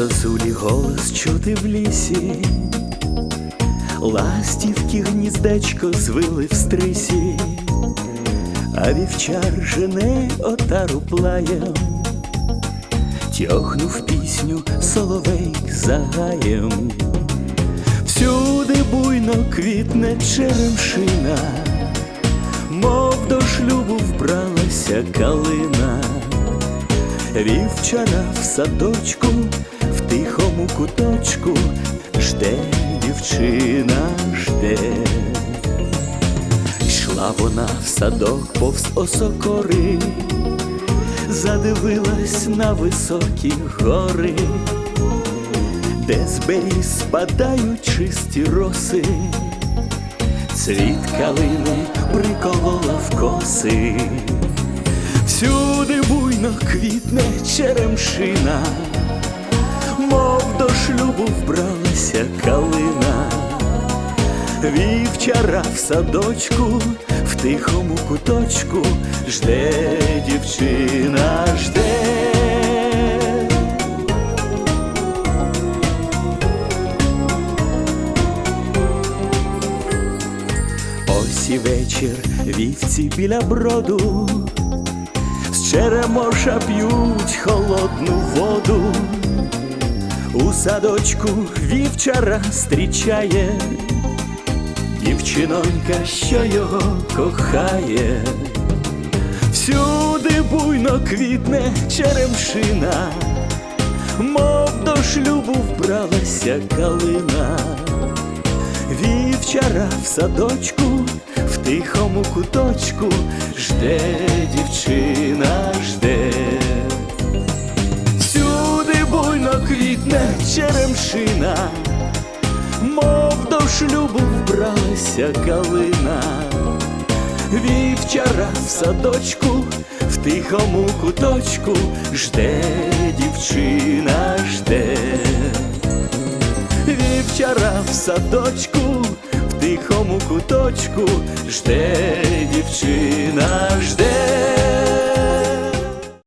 зозулі голос чути в лісі, ластівки гніздечко звили в стрисі, а вівчар жене отару плаєм, тьохнув пісню соловей за гаєм. Всюди буйно квітне черемшина, мов до шлюбу вбралася калина, вівчара в садочку, в тихому куточку, жде дівчина, жде. Йшла вона в садок повз осокори, задивилась на високі гори де з беріг спадають чисті роси, цвіт калини приколола в коси, всюди буйно квітне черемшина, мов до шлюбу вбралася калина, вівчара в садочку, в тихому куточку жде дівчина, жде. Ось і вечір вівці біля броду, черемоша п'ють холодну воду, у садочку вівчара зустрічає, дівчинонька, що його кохає, всюди буйно квітне черемшина, мов до шлюбу вбралася калина. Вівчара в садочку, в тихому куточку жде дівчина, жде. Всюди буйно квітне черемшина, мов до шлюбу вбралася калина. Вівчара в садочку, в тихому куточку жде дівчина, жде. Вівчара в садочку, в тихому куточку жде дівчина, жде.